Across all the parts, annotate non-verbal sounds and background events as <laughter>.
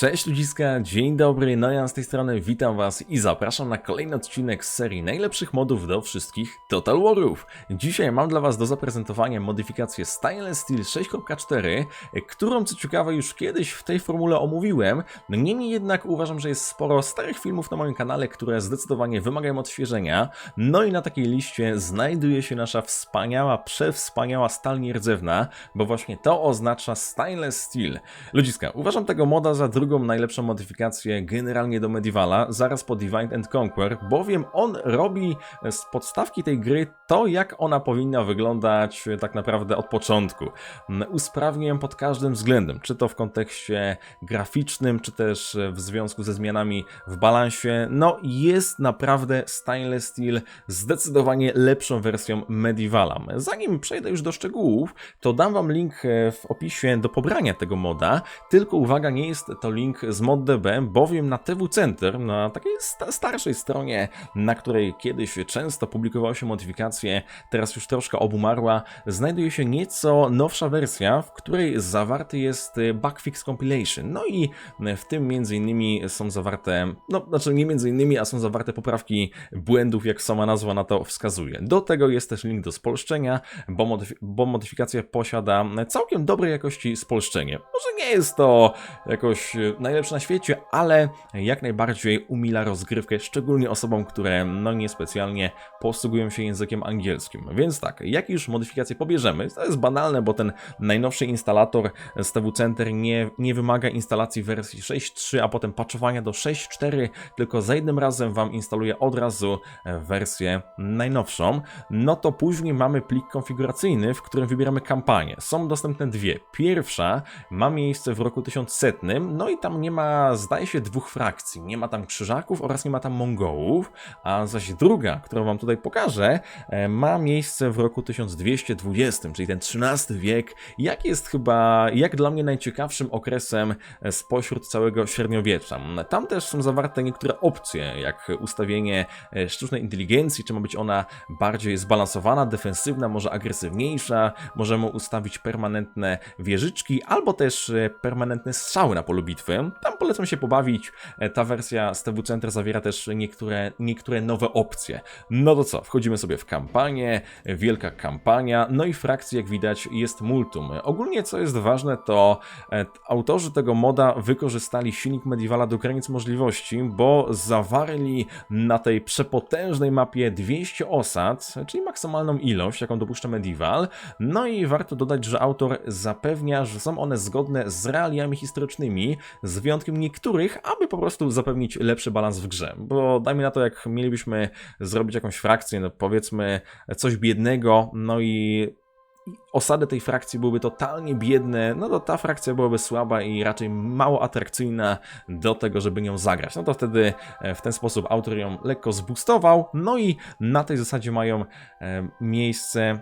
Cześć ludziska, dzień dobry, no ja z tej strony witam was i zapraszam na kolejny odcinek z serii najlepszych modów do wszystkich Total Warów. Dzisiaj mam dla was do zaprezentowania modyfikację Stainless Steel 6.4, którą co ciekawe już kiedyś w tej formule omówiłem, niemniej jednak uważam, że jest sporo starych filmów na moim kanale, które zdecydowanie wymagają odświeżenia, no i na takiej liście znajduje się nasza wspaniała, przewspaniała stal nierdzewna, bo właśnie to oznacza Stainless Steel. Ludziska, uważam tego moda za drugą najlepszą modyfikację generalnie do Medievala, zaraz po Divide and Conquer, bowiem on robi z podstawki tej gry to, jak ona powinna wyglądać e, tak naprawdę od początku. Mm, Usprawnia ją pod każdym względem, czy to w kontekście graficznym, czy też e, w związku ze zmianami w balansie. No, jest naprawdę Stainless Steel zdecydowanie lepszą wersją Medievala. Zanim przejdę już do szczegółów, to dam wam link e, w opisie do pobrania tego moda, tylko uwaga, nie jest to link z ModDB, bowiem na TW Center, na takiej sta starszej stronie, na której kiedyś często publikowały się modyfikacje, teraz już troszkę obumarła, znajduje się nieco nowsza wersja, w której zawarty jest y, Bugfix Compilation. No i w tym między innymi są zawarte, no znaczy nie między innymi, a są zawarte poprawki błędów, jak sama nazwa na to wskazuje. Do tego jest też link do spolszczenia, bo, modyf bo modyfikacja posiada całkiem dobrej jakości spolszczenie. Może nie jest to jakoś najlepsze na świecie, ale jak najbardziej umila rozgrywkę, szczególnie osobom, które no niespecjalnie posługują się językiem angielskim. Więc tak, jak już modyfikację pobierzemy, to jest banalne, bo ten najnowszy instalator z TW Center nie, nie wymaga instalacji wersji 6.3, a potem patchowania do 6.4, tylko za jednym razem Wam instaluje od razu e, wersję najnowszą. No to później mamy plik konfiguracyjny, w którym wybieramy kampanię. Są dostępne dwie. Pierwsza ma miejsce w roku 1100, no i tam nie ma, zdaje się, dwóch frakcji. Nie ma tam krzyżaków oraz nie ma tam Mongołów, a zaś druga, którą wam tutaj pokażę, e, ma miejsce w roku 1220, czyli ten XIII wiek, jak jest chyba, jak dla mnie najciekawszym okresem spośród całego średniowiecza. Tam też są zawarte niektóre opcje, jak ustawienie e, sztucznej inteligencji, czy ma być ona bardziej zbalansowana, defensywna, może agresywniejsza, możemy ustawić permanentne wieżyczki, albo też e, permanentne strzały na polu bitwy. Tam polecam się pobawić. E, Ta wersja z TW Center zawiera też niektóre, niektóre nowe opcje. No to co, wchodzimy sobie w kampanię, wielka kampania, no i frakcji jak widać jest multum. Ogólnie co jest ważne to e, autorzy tego moda wykorzystali silnik Medievala do granic możliwości, bo zawarli na tej przepotężnej mapie 200 osad, czyli maksymalną ilość, jaką dopuszcza Medieval. No i warto dodać, że autor zapewnia, że są one zgodne z realiami historycznymi, z wyjątkiem niektórych, aby po prostu zapewnić lepszy balans w grze. Bo dajmy na to, jak mielibyśmy zrobić jakąś frakcję, no powiedzmy coś biednego, no i osady tej frakcji byłyby totalnie biedne, no to ta frakcja byłaby słaba i raczej mało atrakcyjna do tego, żeby nią zagrać. No to wtedy e, w ten sposób autor ją lekko zboostował, no i na tej zasadzie mają e, miejsce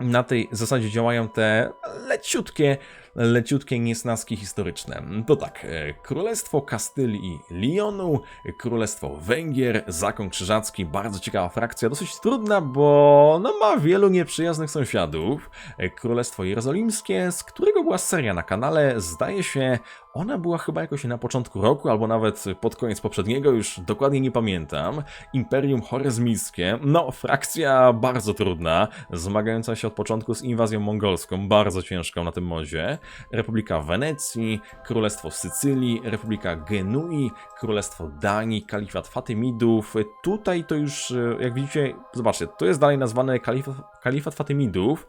na tej zasadzie działają te leciutkie, leciutkie niesnaski historyczne. To tak, e, Królestwo Kastylii i Lyonu, Królestwo Węgier, Zakon Krzyżacki, bardzo ciekawa frakcja, dosyć trudna, bo no, ma wielu nieprzyjaznych sąsiadów. E, Królestwo Jerozolimskie, z którego była seria na kanale, zdaje się, ona była chyba jakoś na początku roku, albo nawet pod koniec poprzedniego, już dokładnie nie pamiętam. Imperium Chorezmickie, no frakcja bardzo trudna, zmagająca się od początku z inwazją mongolską, bardzo ciężką na tym modzie. Republika Wenecji, Królestwo Sycylii, Republika Genui, Królestwo Danii, Kalifat Fatymidów. Tutaj to już, e, jak widzicie, zobaczcie, to jest dalej nazwane Kalifat, Kalifat Fatymidów,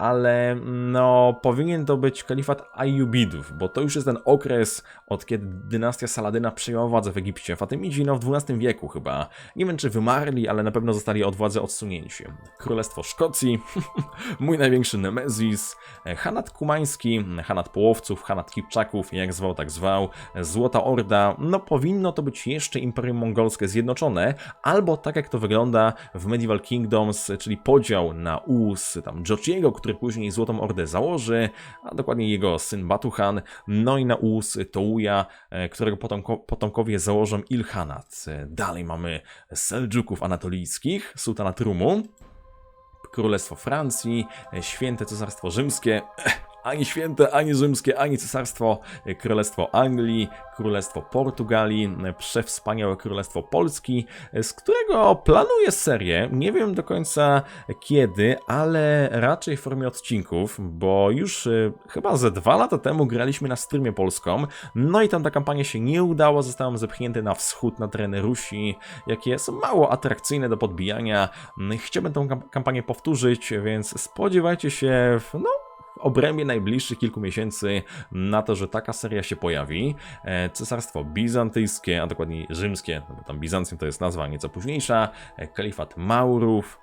ale no powinien to być Kalifat Ayyubidów, bo to już jest ten okres, od kiedy dynastia Saladyna przejęła władzę w Egipcie. Fatymidzi no w XII wieku chyba. Nie wiem czy wymarli, ale na pewno zostali od władzy odsunięci. Królestwo Szkocji, <laughs> mój największy Nemezis, Hanat Kumański, Hanat Połowców, Hanat Kipczaków, jak zwał, tak zwał, Złota Orda, no powinno to być jeszcze Imperium Mongolskie zjednoczone, albo tak jak to wygląda w Medieval Kingdoms, czyli podział na us tam Jochiego, który później Złotą Ordę założy, a dokładnie jego syn Batuhan, no i na us Touja, e, którego potomko, potomkowie założą Ilhanat. E, Dalej mamy Seldżuków anatolijskich, sułtana Trumu, Królestwo Francji, e, Święte Cesarstwo Rzymskie, ani święte, ani rzymskie, ani cesarstwo, e, królestwo Anglii, królestwo Portugalii, e, przewspaniałe królestwo Polski, e, z którego planuję serię. Nie wiem do końca kiedy, ale raczej w formie odcinków, bo już chyba ze dwa lata temu graliśmy na streamie polską, no i tam ta kampania się nie udała, zostałem zepchnięty na wschód, na tereny Rusi, jakie są mało atrakcyjne do podbijania. Mm, Chciałbym tą kam- kampanię powtórzyć, więc spodziewajcie się w, no, obrębie najbliższych kilku miesięcy na to, że taka seria się pojawi. E, Cesarstwo Bizantyjskie, a dokładniej rzymskie, no bo tam Bizancjum to jest nazwa nieco późniejsza, e, Kalifat Maurów,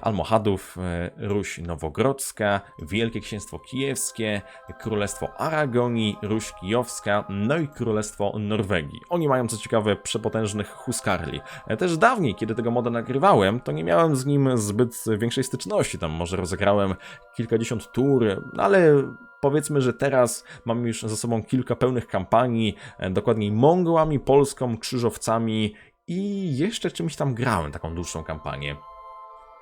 Almohadów, e, Ruś Nowogrodzka, Wielkie Księstwo Kijewskie, Królestwo Aragonii, Ruś Kijowska, no i Królestwo Norwegii. Oni mają co ciekawe przepotężnych huskarli. E, Też dawniej, kiedy tego moda nagrywałem, to nie miałem z nim zbyt większej styczności. Tam może rozegrałem kilkadziesiąt tur, ale powiedzmy, że teraz mam już za sobą kilka pełnych kampanii, e, dokładniej Mongołami, Polską, Krzyżowcami i jeszcze czymś tam grałem, taką dłuższą kampanię.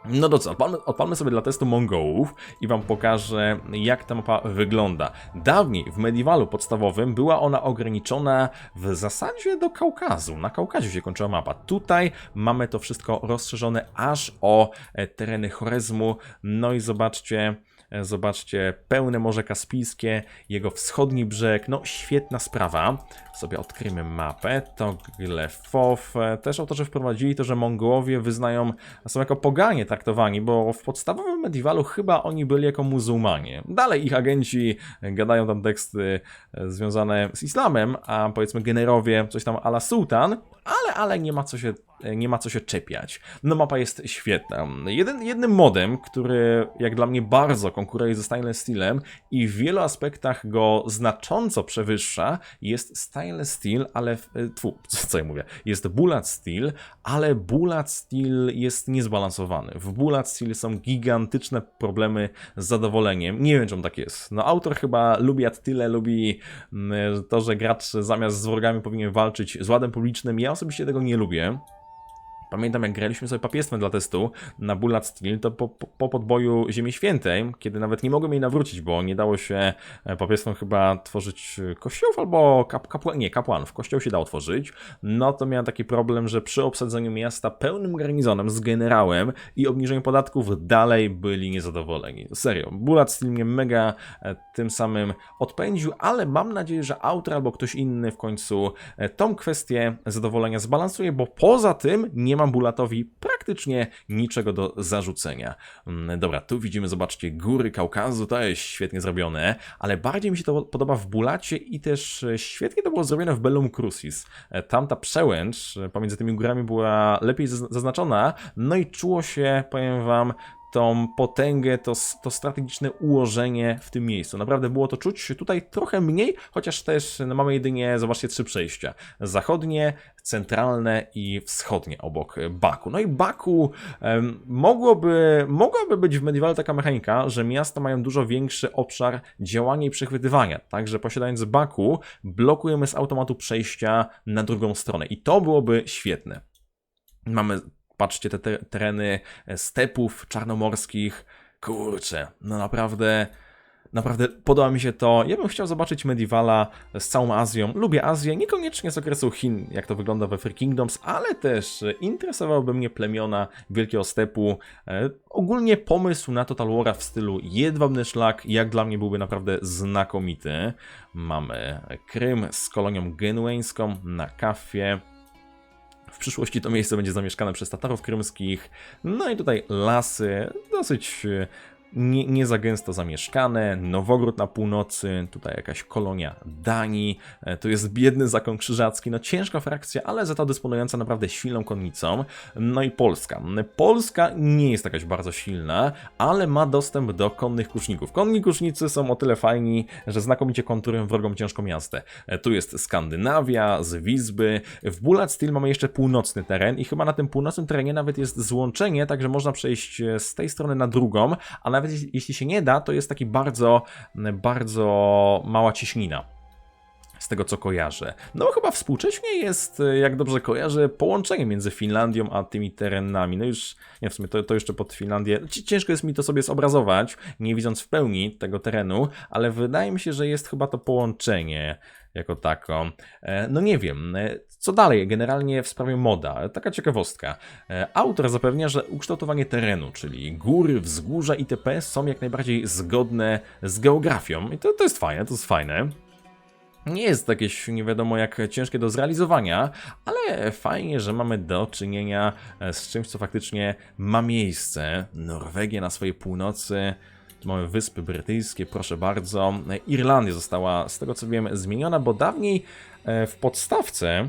No to co, odpalmy, odpalmy sobie dla testu Mongołów i wam pokażę, jak ta mapa wygląda. Dawniej w Medievalu podstawowym była ona ograniczona w zasadzie do Kaukazu. Na Kaukazie się kończyła mapa. Tutaj mamy to wszystko rozszerzone aż o e, tereny Chorezmu. No i zobaczcie, zobaczcie, pełne Morze Kaspijskie, jego wschodni brzeg, no świetna sprawa. Sobie odkryjmy mapę, to Glefow. E, Też autorzy wprowadzili to, że Mongołowie wyznają, są jako poganie traktowani, bo w podstawowym medievalu chyba oni byli jako muzułmanie. Dalej ich agenci gadają tam teksty e, związane z islamem, a powiedzmy generowie coś tam ala sułtan, ale, ale nie ma co się nie ma co się czepiać. No mapa jest świetna. Jeden, jednym modem, który jak dla mnie bardzo konkuruje ze Stainless Steelem i w wielu aspektach go znacząco przewyższa, jest Stainless Steel, ale... w- e, Tfu, <laughs> co ja mówię? Jest Bullet Steel, ale Bullet Steel jest niezbalansowany. W Bullet Steel są gigantyczne problemy z zadowoleniem. Nie wiem, czemu tak jest. No autor chyba lubi at tyle, lubi mm, to, że gracz zamiast z wrogami powinien walczyć z ładem publicznym. Ja osobiście tego nie lubię. Pamiętam, jak graliśmy sobie papiestwem dla testu na Bullet Steel, to po, po, po podboju Ziemi Świętej, kiedy nawet nie mogłem jej nawrócić, bo nie dało się e, papiestwem chyba tworzyć e, kościołów albo kap, kapła, nie, kapłanów. Kościół się dało tworzyć. No to miałem taki problem, że przy obsadzeniu miasta pełnym garnizonem z generałem i obniżeniu podatków dalej byli niezadowoleni. Serio, Bullet Steel mnie mega e, tym samym odpędził, ale mam nadzieję, że autor albo ktoś inny w końcu tą kwestię zadowolenia zbalansuje, bo poza tym nie mam Bulatowi praktycznie niczego do zarzucenia. Mm, Dobra, tu widzimy, zobaczcie, góry Kaukazu, to jest świetnie zrobione, ale bardziej mi się to podoba w Bulacie i też e, świetnie to było zrobione w Bellum Crucis. E, Tamta przełęcz e, pomiędzy tymi górami była lepiej zaz- zaznaczona, no i czuło się, powiem wam, tą potęgę, to, to strategiczne ułożenie w tym miejscu. Naprawdę było to czuć tutaj trochę mniej, chociaż też no, mamy jedynie, zobaczcie, trzy przejścia. Zachodnie, centralne i wschodnie obok Baku. No i Baku em, mogłoby, mogłaby być w Medievalu taka mechanika, że miasta mają dużo większy obszar działania i przechwytywania. Także posiadając Baku, blokujemy z automatu przejścia na drugą stronę. I to byłoby świetne. Mamy, patrzcie, te te tereny e, stepów czarnomorskich. Kurczę, no naprawdę, naprawdę podoba mi się to. Ja bym chciał zobaczyć Medievala z całą Azją. Lubię Azję, niekoniecznie z okresu Chin, jak to wygląda we Free Kingdoms, ale też e, interesowałyby mnie plemiona Wielkiego Stepu. E, Ogólnie pomysł na Total War'a w stylu jedwabny szlak, jak dla mnie byłby naprawdę znakomity. Mamy Krym z kolonią genueńską na kafie. W przyszłości to miejsce będzie zamieszkane przez Tatarów krymskich. No i tutaj lasy, dosyć nie, nie za gęsto zamieszkane. Nowogród na północy, tutaj jakaś kolonia Danii. E, To jest biedny zakon krzyżacki. No ciężka frakcja, ale za to dysponująca naprawdę silną konnicą. No i Polska. Polska nie jest jakaś bardzo silna, ale ma dostęp do konnych kuszników. Konni kusznicy są o tyle fajni, że znakomicie konturują wrogom ciężką jazdę. E, Tu jest Skandynawia, z Wizby. W Bullet Steel mamy jeszcze północny teren i chyba na tym północnym terenie nawet jest złączenie, także można przejść e, z tej strony na drugą, a nawet jeśli- jeśli się nie da, to jest taki bardzo, bardzo mała cieśnina. z tego co kojarzę. No chyba współcześnie jest, jak dobrze kojarzę, połączenie między Finlandią a tymi terenami. No już, nie w sumie, to, to jeszcze pod Finlandię. Ciężko jest mi to sobie zobrazować, nie widząc w pełni tego terenu, ale wydaje mi się, że jest chyba to połączenie jako tako. E, no nie wiem, e, co dalej generalnie w sprawie moda? Taka ciekawostka. E, autor zapewnia, że ukształtowanie terenu, czyli góry, wzgórza itp. są jak najbardziej zgodne z geografią i to, to jest fajne, to jest fajne. Nie jest jakieś nie wiadomo jak ciężkie do zrealizowania, ale fajnie, że mamy do czynienia z czymś, co faktycznie ma miejsce. Norwegia na swojej północy, tu mamy Wyspy Brytyjskie, proszę bardzo. Irlandia została, z tego co wiem, zmieniona, bo dawniej e, w podstawce.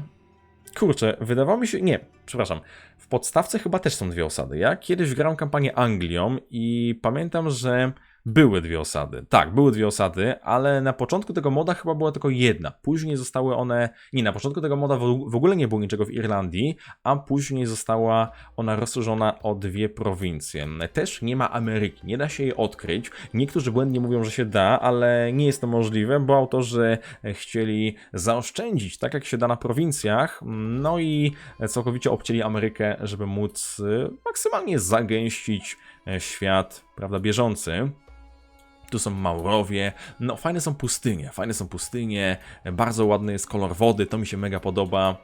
Kurczę, wydawało mi się. Nie, przepraszam. W podstawce chyba też są dwie osady. Ja kiedyś grałem kampanię Anglią i pamiętam, że były dwie osady. Tak, były dwie osady, ale na początku tego moda chyba była tylko jedna. Później zostały one. Nie, na początku tego moda w ogóle nie było niczego w Irlandii, a później została ona rozszerzona o dwie prowincje. Też nie ma Ameryki, nie da się jej odkryć. Niektórzy błędnie mówią, że się da, ale nie jest to możliwe, bo autorzy chcieli zaoszczędzić, tak jak się da na prowincjach, no i całkowicie obcięli Amerykę, żeby móc maksymalnie zagęścić świat, prawda, bieżący. Tu są Maurowie, no fajne są pustynie, fajne są pustynie, bardzo ładny jest kolor wody, to mi się mega podoba.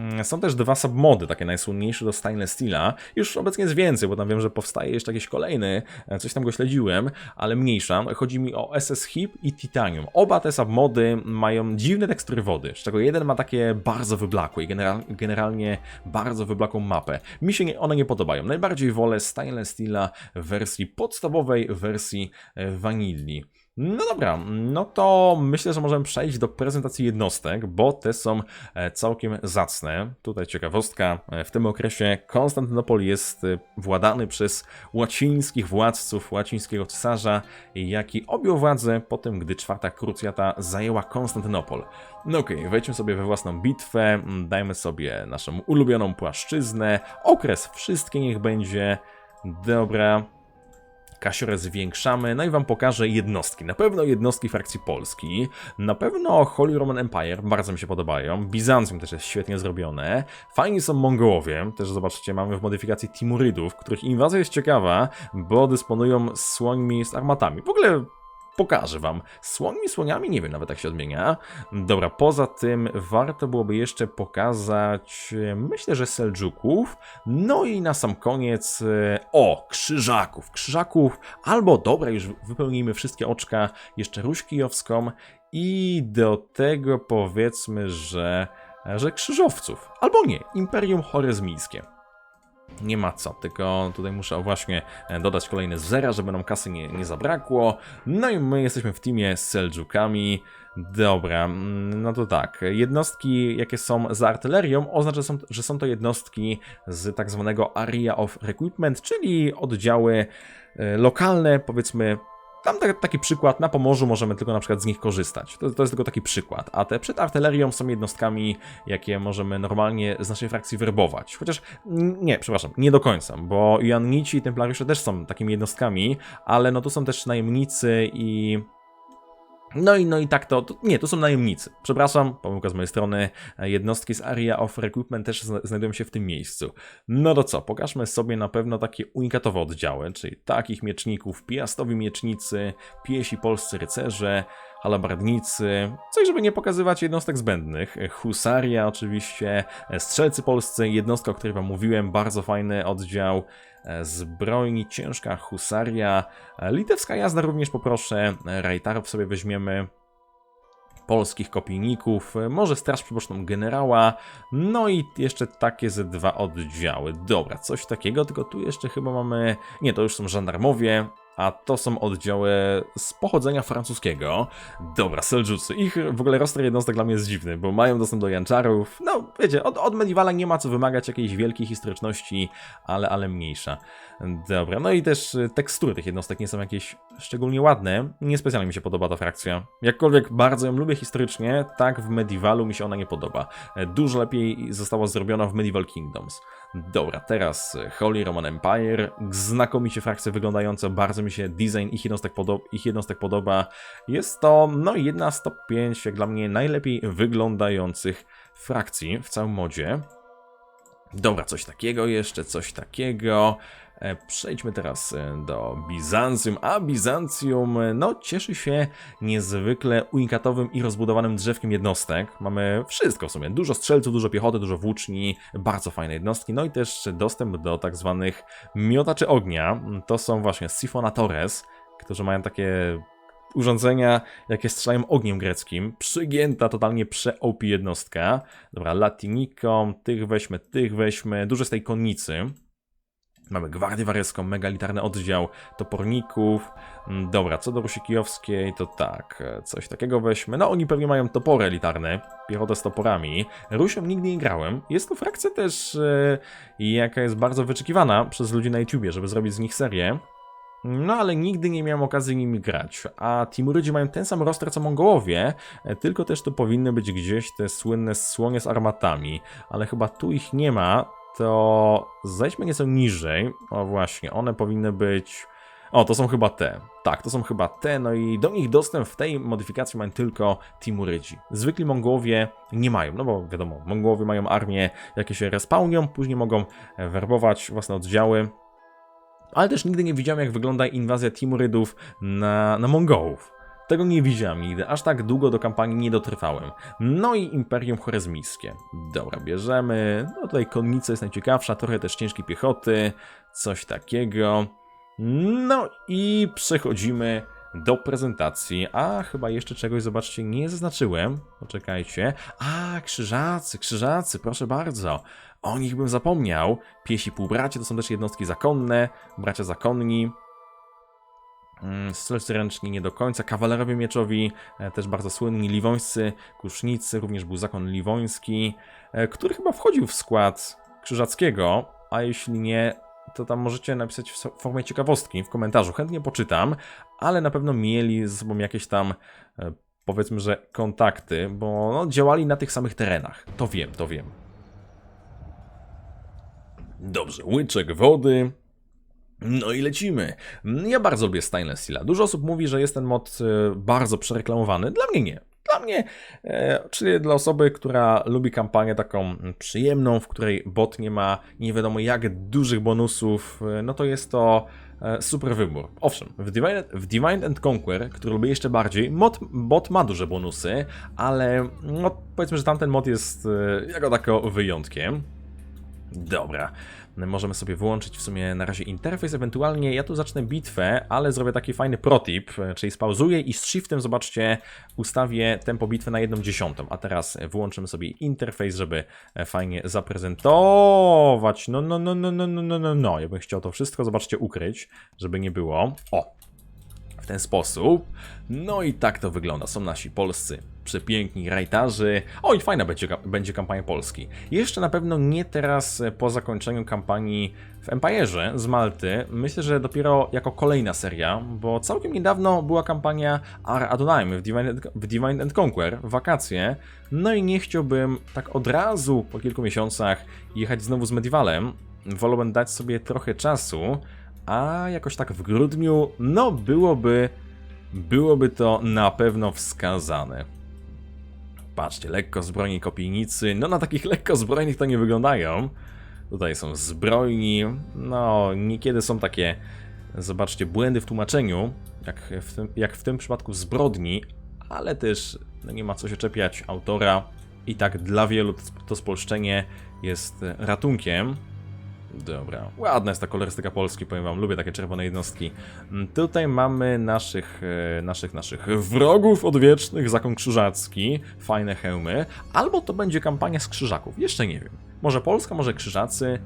Mm, są też dwa submody, takie najsłynniejsze do Stainless Steela. Już obecnie jest więcej, bo tam wiem, że powstaje jeszcze jakiś kolejny, e, coś tam go śledziłem, ale mniejsza. Chodzi mi o SS Hip i Titanium. Oba te submody mają dziwne tekstury wody, z czego jeden ma takie bardzo wyblakłe i general, generalnie bardzo wyblakłą mapę. Mi się nie, one nie podobają. Najbardziej wolę Stainless Steela w wersji podstawowej, w wersji e, vanilli. No dobra, no to myślę, że możemy przejść do prezentacji jednostek, bo te są e, całkiem zacne. Tutaj ciekawostka, e, w tym okresie Konstantynopol jest e, władany przez łacińskich władców, łacińskiego cesarza, jaki objął władzę po tym, gdy czwarta krucjata zajęła Konstantynopol. No okej, okay, wejdźmy sobie we własną bitwę, dajmy sobie naszą ulubioną płaszczyznę, okres wszystkie niech będzie. Dobra, kasiorę zwiększamy, no i wam pokażę jednostki. Na pewno jednostki frakcji Polski, na pewno Holy Roman Empire, bardzo mi się podobają, Bizancjum też jest świetnie zrobione, fajni są Mongołowie, też zobaczcie, mamy w modyfikacji Timurydów, których inwazja jest ciekawa, bo dysponują słońmi z armatami. W ogóle pokażę wam. Słonimi słoniami, nie wiem nawet jak się odmienia. Dobra, poza tym warto byłoby jeszcze pokazać, myślę, że Seldżuków. No i na sam koniec, e, o, Krzyżaków. Krzyżaków, albo dobra, już wypełnijmy wszystkie oczka, jeszcze Ruś Kijowską i do tego powiedzmy, że, że Krzyżowców. Albo nie, Imperium Chorezmijskie nie ma co, tylko tutaj muszę właśnie e, dodać kolejne zera, żeby nam kasy nie, nie zabrakło. No i my jesteśmy w teamie z Seldżukami. Dobra, mm, no to tak. Jednostki, jakie są za artylerią, oznacza, że są to jednostki z tak zwanego Area of Recruitment, czyli oddziały e, lokalne, powiedzmy tam taki przykład, na Pomorzu możemy tylko na przykład z nich korzystać. To, to jest tylko taki przykład. A te przed artylerią są jednostkami, jakie możemy normalnie z naszej frakcji werbować. Chociaż nie, przepraszam, nie do końca, bo Joannici i Templariusze też są takimi jednostkami, ale no tu są też najemnicy i no i, no i tak to, to, nie, to są najemnicy. Przepraszam, pomyłka z mojej strony. Jednostki z Area of Recruitment też znajdują się w tym miejscu. No to co, pokażmy sobie na pewno takie unikatowe oddziały, czyli takich mieczników, piastowi miecznicy, piesi polscy rycerze, halabardnicy, coś żeby nie pokazywać jednostek zbędnych. Husaria oczywiście, strzelcy polscy, jednostka, o której wam mówiłem, bardzo fajny oddział. E, zbrojni, ciężka husaria, e, litewska jazda również poproszę, e, rajtarów sobie weźmiemy, polskich kopijników, może Straż Przyboczną Generała, no i jeszcze takie ze dwa oddziały. Dobra, coś takiego, tylko tu jeszcze chyba mamy... Nie, to już są żandarmowie, a to są oddziały z pochodzenia francuskiego. Dobra, Seldżucy. Ich w ogóle roster jednostek dla mnie jest dziwny, bo mają dostęp do janczarów. No, wiecie, od, od Medievala nie ma co wymagać jakiejś wielkiej historyczności, ale, ale mniejsza. Dobra, no i też y, tekstury tych jednostek nie są jakieś szczególnie ładne. Niespecjalnie mi się podoba ta frakcja. Jakkolwiek bardzo ją lubię historycznie, tak w Medievalu mi się ona nie podoba. Dużo lepiej została zrobiona w Medieval Kingdoms. Dobra, teraz Holy Roman Empire. Znakomicie frakcje wyglądające, bardzo mi się design ich jednostek, podo- ich jednostek podoba. Jest to, no, jedna z top 5, jak dla mnie, najlepiej wyglądających frakcji w całym modzie. Dobra, coś takiego jeszcze, coś takiego. E, Przejdźmy teraz e, do Bizancjum, a Bizancjum e, no, cieszy się niezwykle unikatowym i rozbudowanym drzewkiem jednostek. Mamy wszystko w sumie, dużo strzelców, dużo piechoty, dużo włóczni, bardzo fajne jednostki, no i też dostęp do tak zwanych miotaczy ognia. To są właśnie Sifonatores, którzy mają takie urządzenia, jakie strzelają ogniem greckim. Przygięta, totalnie prze-OP jednostka. Dobra, Latinikom, tych weźmy, tych weźmy. Dużo z tej konnicy. Mamy Gwardię Wareską, megalitarny oddział toporników. Mm, Dobra, co do Rusi Kijowskiej, to tak, e, coś takiego weźmy. No, oni pewnie mają topory elitarne, piechotę z toporami. Rusią nigdy nie grałem. Jest to frakcja też, e, jaka jest bardzo wyczekiwana przez ludzi na YouTubie, żeby zrobić z nich serię. No ale nigdy nie miałem okazji nimi grać. A Timurydzi mają ten sam roster co Mongołowie, e, tylko też tu powinny być gdzieś te słynne słonie z armatami. Ale chyba tu ich nie ma, to zejdźmy nieco niżej. O właśnie, one powinny być... O, to są chyba te. Tak, to są chyba te, no i do nich dostęp w tej modyfikacji mają tylko Timurydzi. Zwykli Mongołowie nie mają, no bo wiadomo, Mongołowie mają armię, jakie się respawnią, później mogą e, werbować własne oddziały. Ale też nigdy nie widziałem, jak wygląda inwazja Timurydów na, na Mongołów. Tego nie widziałem nigdy, aż tak długo do kampanii nie dotrwałem. No i Imperium Chorezmijskie. Dobra, bierzemy. No tutaj konnica jest najciekawsza, trochę też ciężkiej piechoty, coś takiego. No i przechodzimy do prezentacji. A, chyba jeszcze czegoś, zobaczcie, nie zaznaczyłem. Poczekajcie. A, krzyżacy, krzyżacy, proszę bardzo. O nich bym zapomniał. Piesi półbracie to są też jednostki zakonne, bracia zakonni. Mm, Strzelcy ręczni nie do końca, kawalerowie mieczowi, e, też bardzo słynni, liwońscy, kusznicy, również był zakon liwoński, e, który chyba wchodził w skład krzyżackiego, a jeśli nie, to tam możecie napisać w formie ciekawostki w komentarzu, chętnie poczytam, ale na pewno mieli ze sobą jakieś tam, e, powiedzmy, że kontakty, bo no, działali na tych samych terenach, to wiem, to wiem. Dobrze, łyczek wody, no i lecimy. Ja bardzo lubię Stainless Steela. Dużo osób mówi, że jest ten mod e, bardzo przereklamowany. Dla mnie nie. Dla mnie, e, czyli dla osoby, która lubi kampanię taką przyjemną, w której bot nie ma nie wiadomo jak dużych bonusów, e, no to jest to super wybór. Owszem, w Divine, w Divine and Conquer, który lubię jeszcze bardziej, mod, bot ma duże bonusy, ale no, powiedzmy, że tamten mod jest jako tako wyjątkiem. Dobra, możemy sobie wyłączyć w sumie na razie interfejs, ewentualnie ja tu zacznę bitwę, ale zrobię taki fajny protip, e, czyli spauzuję i z shiftem, zobaczcie, ustawię tempo bitwy na 1 dziesiątą, a teraz wyłączymy sobie interfejs, żeby e, fajnie zaprezentować, no, no, no, no, no, no, no, no, no, ja bym chciał to wszystko, zobaczcie, ukryć, żeby nie było, o, w ten sposób. No i tak to wygląda. Są nasi polscy przepiękni rajtarzy. Oj, fajna będzie, będzie kampania Polski. Jeszcze na pewno nie teraz e, po zakończeniu kampanii w Empire'ze z Malty. Myślę, że dopiero jako kolejna seria, bo całkiem niedawno była kampania Ar Adonai w Divine, w Divine and Conquer, wakacje. No i nie chciałbym tak od razu po kilku miesiącach jechać znowu z Medievalem. Wolałbym dać sobie trochę czasu, a jakoś tak w grudniu, no byłoby, byłoby to na pewno wskazane. Patrzcie, lekko zbrojni kopijnicy, no na takich <laughs> lekko zbrojnych to nie wyglądają. Tutaj są zbrojni, no niekiedy są takie, zobaczcie, błędy w tłumaczeniu, jak w tym, jak w tym przypadku zbrodni, ale też no nie ma co się czepiać autora. I tak dla wielu to- spolszczenie jest ratunkiem. Dobra, ładna jest ta kolorystyka Polski, powiem wam, lubię takie czerwone jednostki. Mm, Tutaj mamy naszych, e, naszych, naszych wrogów odwiecznych, zakon krzyżacki, fajne hełmy, albo to będzie kampania z krzyżaków, jeszcze nie wiem. Może Polska, może krzyżacy,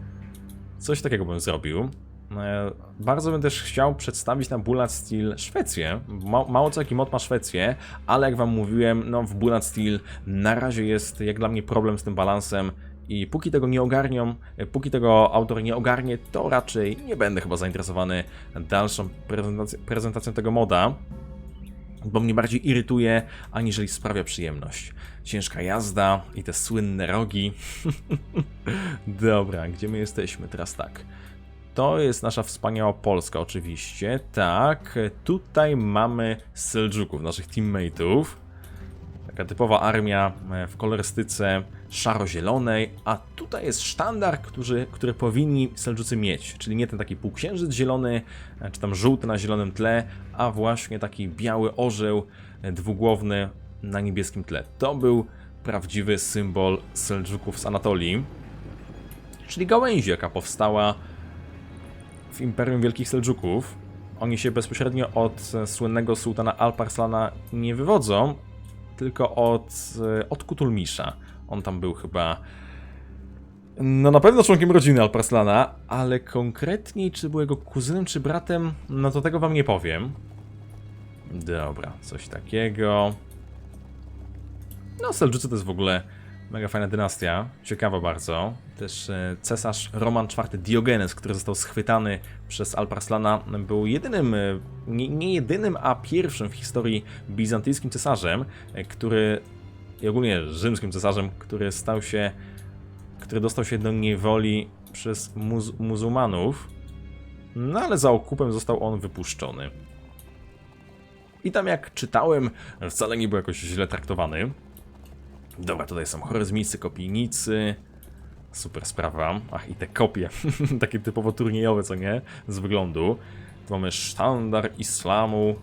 coś takiego bym zrobił. E, Bardzo bym też chciał przedstawić na Bullet Steel Szwecję. Ma, mało co jaki mod ma Szwecję, ale jak wam mówiłem, no w Bullet Steel na razie jest jak dla mnie problem z tym balansem i póki tego nie ogarnią, e, póki tego autor nie ogarnie, to raczej nie będę chyba zainteresowany dalszą prezentacją, prezentacją tego moda. bo mnie bardziej irytuje, aniżeli sprawia przyjemność. Ciężka jazda i te słynne rogi. <laughs> Dobra, gdzie my jesteśmy? Teraz tak. To jest nasza wspaniała Polska, oczywiście. Tak, tutaj mamy Seldżuków, naszych teammateów. Taka typowa armia e, w kolorystyce szaro-zielonej, a tutaj jest sztandar, który, który powinni Seldżucy mieć, czyli nie ten taki półksiężyc zielony, e, czy tam żółty na zielonym tle, a właśnie taki biały orzeł e, dwugłowny na niebieskim tle. To był prawdziwy symbol Seldżuków z Anatolii, czyli gałęzi, jaka powstała w Imperium Wielkich Seldżuków. Oni się bezpośrednio od e, słynnego sułtana Alparslana nie wywodzą, tylko od, od Kutulmisza. On tam był chyba. No na pewno członkiem rodziny Alparslana, ale konkretniej czy był jego kuzynem czy bratem, no to tego wam nie powiem. Dobra, coś takiego. No Seldżucy to jest w ogóle mega fajna dynastia, ciekawa bardzo. Też e, cesarz Roman IV Diogenes, który został schwytany przez Alparslana, był jedynym, e, nie, nie jedynym, a pierwszym w historii bizantyjskim cesarzem, e, który i ogólnie rzymskim cesarzem, który stał się, który dostał się do niewoli przez muz muzułmanów, no ale za okupem został on wypuszczony. I tam jak czytałem, wcale nie był jakoś źle traktowany. Dobra, tutaj są choryzmicy, kopijnicy. Super sprawa. Ach, i te kopie. <laughs> Takie typowo turniejowe, co nie? Z wyglądu. Tu mamy sztandar islamu.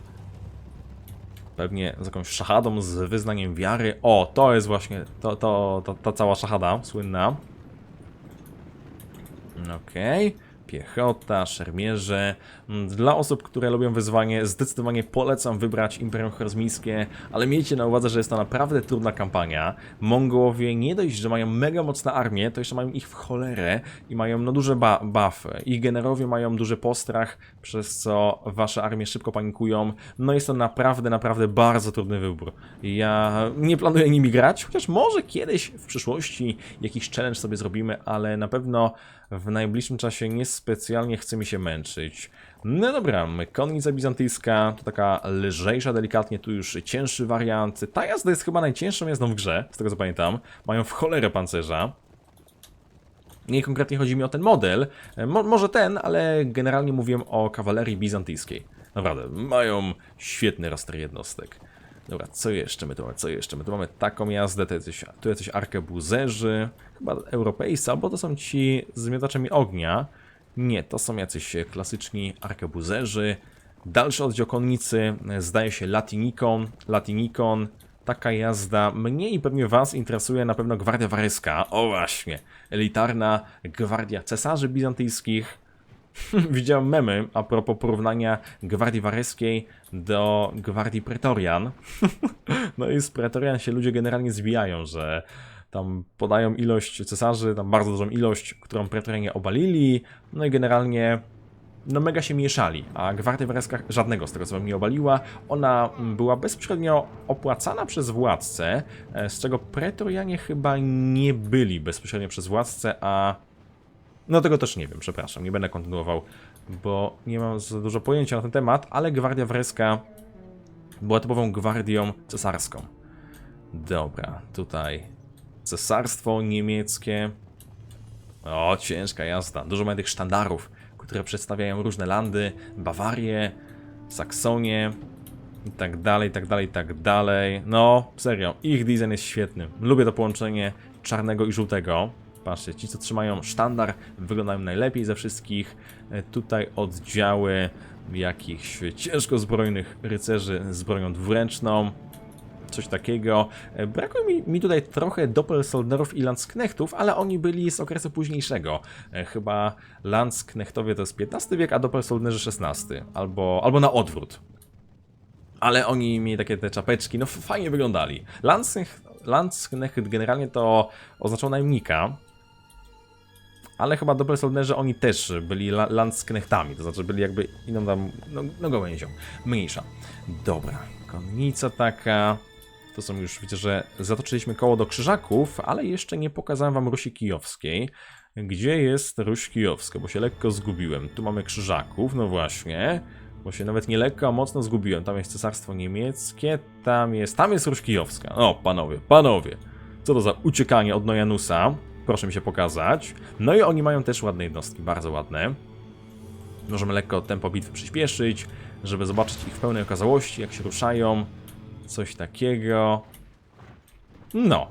Pewnie z jakąś szahadą, z wyznaniem wiary. O, to jest właśnie to, to, to, ta cała szachada słynna. Okej. Okay piechota, szermierze. Mm, Dla osób, które lubią wyzwanie, zdecydowanie polecam wybrać Imperium Chorzmińskie, ale miejcie na uwadze, że jest to naprawdę trudna kampania. Mongołowie nie dość, że mają mega mocne armię, to jeszcze mają ich w cholerę i mają no duże ba buffy. Ich generowie mają duży postrach, przez co wasze armie szybko panikują. No jest to naprawdę, naprawdę bardzo trudny wybór. Ja nie planuję nimi grać, chociaż może kiedyś w przyszłości jakiś challenge sobie zrobimy, ale na pewno w najbliższym czasie niespecjalnie chce mi się męczyć. No dobra, konnica bizantyjska to taka lżejsza, delikatnie, tu już cięższy wariant. Ta jazda jest chyba najcięższą jazdą w grze, z tego co pamiętam. Mają w cholerę pancerza. Nie konkretnie chodzi mi o ten model, Mo może ten, ale generalnie mówiłem o kawalerii bizantyjskiej. Naprawdę, mają świetny raster jednostek. Dobra, co jeszcze my tu mamy? Co jeszcze? My tu mamy taką jazdę, tu jacyś, tu jacyś arkebuzerzy, chyba europejscy, albo to są ci z miotaczami ognia. Nie, to są jacyś klasyczni arkebuzerzy. Dalszy oddział konnicy, zdaje się Latinikon, Latinikon. Taka jazda. Mnie i pewnie Was interesuje na pewno Gwardia Waryska. O właśnie, elitarna gwardia cesarzy bizantyjskich. <laughs> Widziałem memy a propos porównania Gwardii Waryskiej do Gwardii Pretorian. <laughs> no i z Pretorian się ludzie generalnie zbijają, że tam podają ilość cesarzy, tam bardzo dużą ilość, którą Pretorianie obalili, no i generalnie no mega się mieszali, a Gwardia Waryska żadnego z tego co nie obaliła. Ona była bezpośrednio opłacana przez władcę, e, z czego Pretorianie chyba nie byli bezpośrednio przez władcę, a no tego też nie wiem, przepraszam, nie będę kontynuował, bo nie mam za dużo pojęcia na ten temat, ale Gwardia Wreska była typową gwardią cesarską. Dobra, tutaj cesarstwo niemieckie. O, ciężka jazda. Dużo ma tych sztandarów, które przedstawiają różne landy, Bawarię, Saksonię i tak dalej, tak dalej, tak dalej. No, serio, ich design jest świetny. Lubię to połączenie czarnego i żółtego. Patrzcie, ci co trzymają sztandar wyglądają najlepiej ze wszystkich. E, Tutaj oddziały jakichś ciężko zbrojnych rycerzy z bronią dwuręczną. Coś takiego. E, Brakuje mi, mi tutaj trochę doppelsolderów i landsknechtów, ale oni byli z okresu późniejszego. E, Chyba landsknechtowie to jest XV wiek, a doppelsolderzy XVI. Albo, albo na odwrót. Ale oni mieli takie te czapeczki, no fajnie wyglądali. Landsknecht, Landsknecht generalnie to oznaczało najemnika, ale chyba doppelsolderzy oni też byli la Landsknechtami, to znaczy byli jakby inną tam, no, no gałęzią, mniejsza. Dobra, konnica taka, to są już, widzę, że zatoczyliśmy koło do krzyżaków, ale jeszcze nie pokazałem wam Rusi Kijowskiej. Gdzie jest Ruś Kijowska, bo się lekko zgubiłem. Tu mamy krzyżaków, no właśnie. Bo się nawet nie lekko, a mocno zgubiłem. Tam jest Cesarstwo Niemieckie, tam jest... Tam jest Rusz Kijowska. O, panowie, panowie. Co to za uciekanie od Nojanusa? Proszę mi się pokazać. No i oni mają też ładne jednostki, bardzo ładne. Możemy lekko tempo bitwy przyspieszyć, żeby zobaczyć ich w pełnej okazałości, jak się ruszają. Coś takiego. No.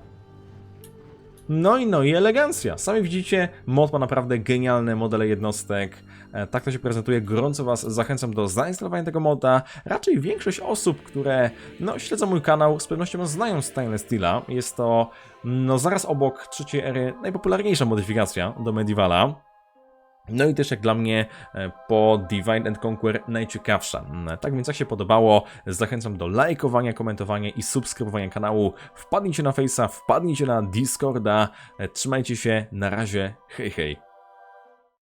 No i no i elegancja. Sami widzicie, mod ma naprawdę genialne modele jednostek. E, Tak to się prezentuje. Gorąco Was zachęcam do zainstalowania tego moda. Raczej większość osób, które no, śledzą mój kanał, z pewnością znają Stainless Steela. Jest to no, zaraz obok trzeciej ery najpopularniejsza modyfikacja do Medievala. No i też jak dla mnie e, po Divide and Conquer najciekawsza. Mm, Tak więc jak się podobało, zachęcam do lajkowania, komentowania i subskrybowania kanału. Wpadnijcie na Face'a, wpadnijcie na Discorda. E, Trzymajcie się, na razie, hej hej.